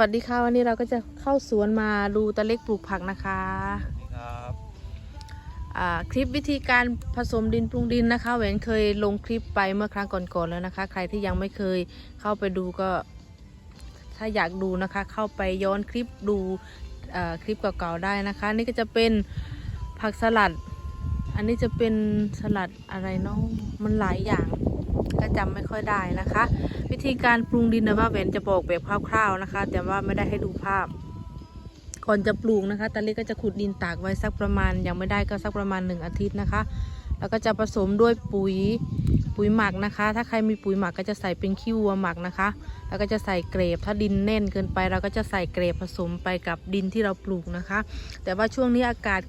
วัสดีค่ะวันนี้เราก็จะเข้าสวนมาดูตะเล็กปลูกผักนะคะครับอ่าคลิปวิธีการผสมดินปรุงดินนะคะแหวนเคยลงคลิปไปเมื่อครั้งก่อนๆแล้วนะคะ ใครที่ยังไม่เคยเข้าไปดูก็ ถ้าอยากดูนะคะ เข้าไปย้อนคลิปดูเอ่อคลิปเก่าๆได้นะคะ นี่ก็จะเป็นผักสลัด อันนี้จะเป็นสลัดอะไรเนาะมันหลายอย่างก็จำไม่ค่อยได้นะคะ วิธีการปรุงดินนะว่าแหวนจะบอกแบบคร่าวๆนะคะ แต่ว่าไม่ได้ให้ดูภาพ ก่อนจะปลูกนะคะตาเล็กก็จะขุดดินตากไว้สักประมาณ ยังไม่ได้ก็สักประมาณหนึ่งอาทิตย์นะคะ แล้วก็จะผสมด้วยปุ๋ยปุ๋ยหมักนะคะ ถ้าใครมีปุ๋ยหมักก็จะใส่เป็นขี้วัวหมักนะคะ แล้วก็จะใส่เกรบ ถ้าดินแน่นเกินไป เราก็จะใส่เกรบผสมไปกับดินที่เราปลูกนะคะ แต่ว่าช่วงนี้อากาศ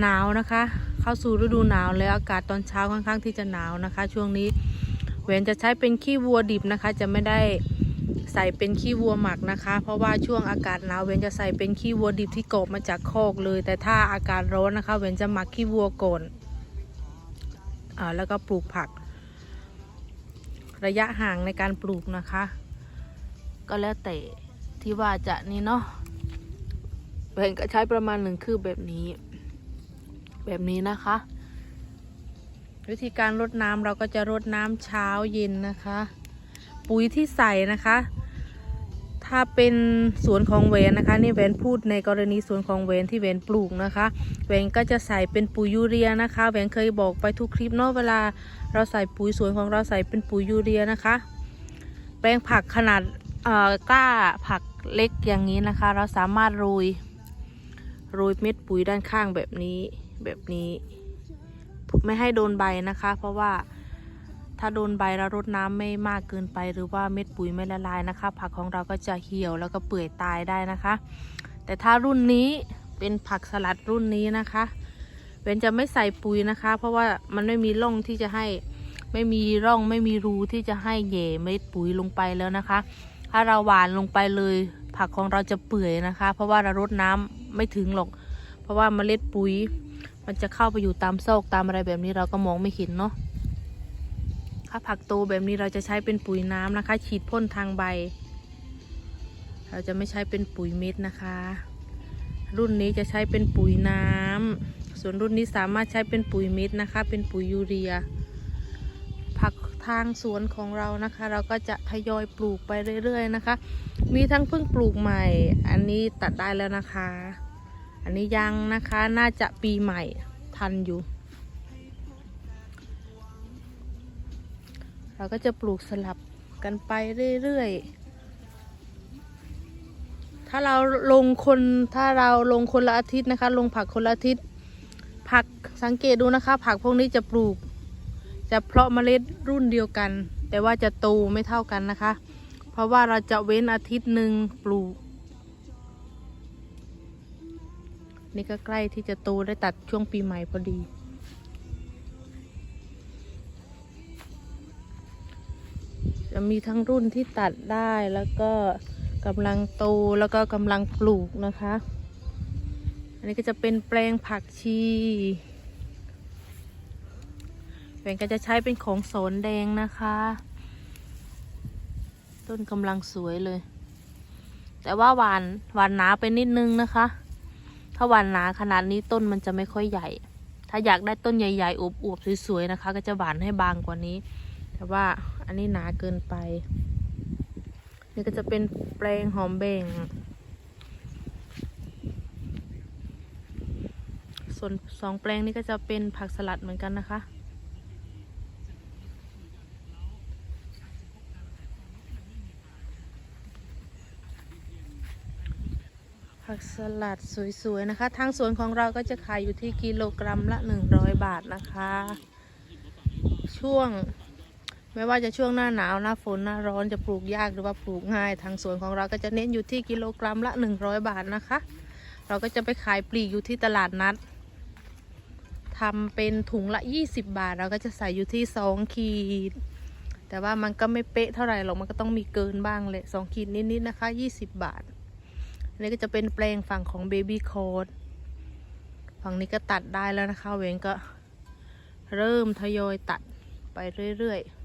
หนาวนะคะ เข้าสู่ฤดูหนาวแล้วอากาศตอนเช้าค่อนข้างที่จะหนาวนะคะ ช่วงนี้ เวนจะใช้เป็นขี้วัวดิบนะคะ จะไม่ได้ใส่เป็นขี้วัวหมักนะคะ เพราะว่าช่วงอากาศหนาวเวนจะใส่เป็นขี้วัวดิบที่กบมาจากโคกเลย แต่ถ้าอากาศร้อนนะคะ เวนจะหมักขี้วัวก่อนอ่าแล้วก็ปลูกผัก ระยะห่างในการปลูกนะคะ ก็แล้วแต่ที่ว่าจะนี่เนาะเวนก็ใช้ประมาณหนึ่งคืบแบบนี้ แบบนี้นะคะ วิธีการรดน้ำเราก็จะรดน้ำเช้าเย็นนะคะ ปุ๋ยที่ใส่นะคะ ถ้าเป็นสวนของเวนนะคะ นี่เวนพูดในกรณีสวนของเวนที่เวนปลูกนะคะเวนก็จะใส่เป็นปุ๋ยยูเรียนะคะเวนเคยบอกไปทุกคลิปเนาะเวลาเราใส่ปุ๋ยสวนของเราใส่เป็นปุ๋ยยูเรียนะคะ แปลงผักขนาดเอ่อกล้าผักเล็กอย่างนี้นะคะ เราสามารถโรยโรยเม็ดปุ๋ยด้านข้างแบบนี้แบบนี้ ไม่ให้โดนใบนะคะ เพราะว่าถ้าโดนใบแล้วรดน้ำไม่มากเกินไป หรือว่าเม็ดปุ๋ยไม่ละลายนะคะ ผักของเราก็จะเหี่ยวแล้วก็เปื่อยตายได้นะคะ แต่ถ้ารุ่นนี้เป็นผักสลัดรุ่นนี้นะคะเว้นจะไม่ใส่ปุ๋ยนะคะ เพราะว่ามันไม่มีร่องที่จะให้ไม่มีร่องไม่มีรูที่จะให้เหย่เม็ดปุ๋ยลงไปแล้วนะคะ ถ้าเราหวานลงไปเลย ผักของเราจะเปื่อยนะคะ เพราะว่าเรารดน้ำไม่ถึงหรอก เพราะว่าเมล็ดปุ๋ย มันจะเข้าไปอยู่ตามซอกตามอะไรแบบนี้เราก็มองไม่เห็นเนาะถ้าผักโตแบบนี้เราจะใช้เป็นปุ๋ยน้ำนะคะ ฉีดพ่นทางใบ เราจะไม่ใช้เป็นปุ๋ยเม็ดนะคะ รุ่นนี้จะใช้เป็นปุ๋ยน้ำส่วนรุ่นนี้สามารถใช้เป็นปุ๋ยเม็ดนะคะ เป็นปุ๋ยยูเรีย ผักทางสวนของเรานะคะ เราก็จะทยอยปลูกไปเรื่อยๆนะคะ มีทั้งเพิ่งปลูกใหม่ อันนี้ตัดได้แล้วนะคะ นนี้ยังนะคะ น่าจะปีใหม่ทันอยู่ เราก็จะปลูกสลับกันไปเรื่อยๆ ถ้าเราลงคน ถ้าเราลงคนละอาทิตย์นะคะ ลงผักคนละอาทิตย์ ผักสังเกตดูนะคะ ผักพวกนี้จะปลูก จะเพาะเมล็ดรุ่นเดียวกัน แต่ว่าจะโตไม่เท่ากันนะคะ เพราะว่าเราจะเว้นอาทิตย์หนึ่งปลูก นี่ก็ใกล้ที่จะโตได้ตัดช่วงปีใหม่พอดี จะมีทั้งรุ่นที่ตัดได้แล้วก็กำลังโตแล้วก็กำลังปลูกนะคะ อันนี้ก็จะเป็นแปลงผักชีแปลงก็จะใช้เป็นของสนแดงนะคะ ต้นกำลังสวยเลย แต่ว่าหวานหวานหนาไปนิดนึงนะคะ ถ้าหวานหนาขนาดนี้ต้นมันจะไม่ค่อยใหญ่ ถ้าอยากได้ต้นใหญ่ๆอวบๆสวยๆนะคะ ก็จะหวานให้บางกว่านี้ แต่ว่าอันนี้หนาเกินไป นี่ก็จะเป็นแปลงหอมเบ่งส่วนสองแปลงนี้ก็จะเป็นผักสลัดเหมือนกันนะคะ ผักสลัดสวยๆนะคะ ทางสวนของเราก็จะขายอยู่ที่กิโลกรัมละ 100 บาทนะคะ ช่วงไม่ว่าจะช่วงหน้าหนาวหน้าฝนหน้าร้อนจะปลูกยากหรือว่าปลูกง่าย ทางสวนของเราก็จะเน้นอยู่ที่กิโลกรัมละ 100 บาทนะคะ เราก็จะไปขายปลีกอยู่ที่ตลาดนัดทำเป็นถุงละ 20 บาท เราก็จะใส่อยู่ที่ 2 ขีด แต่ว่ามันก็ไม่เป๊ะเท่าไหร่หรอกมันก็ต้องมีเกินบ้างเลย2ขีดนิดๆนะคะ 20 บาท นนี้ก็จะเป็นแปลงฝั่งของเบบี้โคดฝั่งนี้ก็ตัดได้แล้วนะคะ เวงก็เริ่มทยอยตัดไปเรื่อยๆ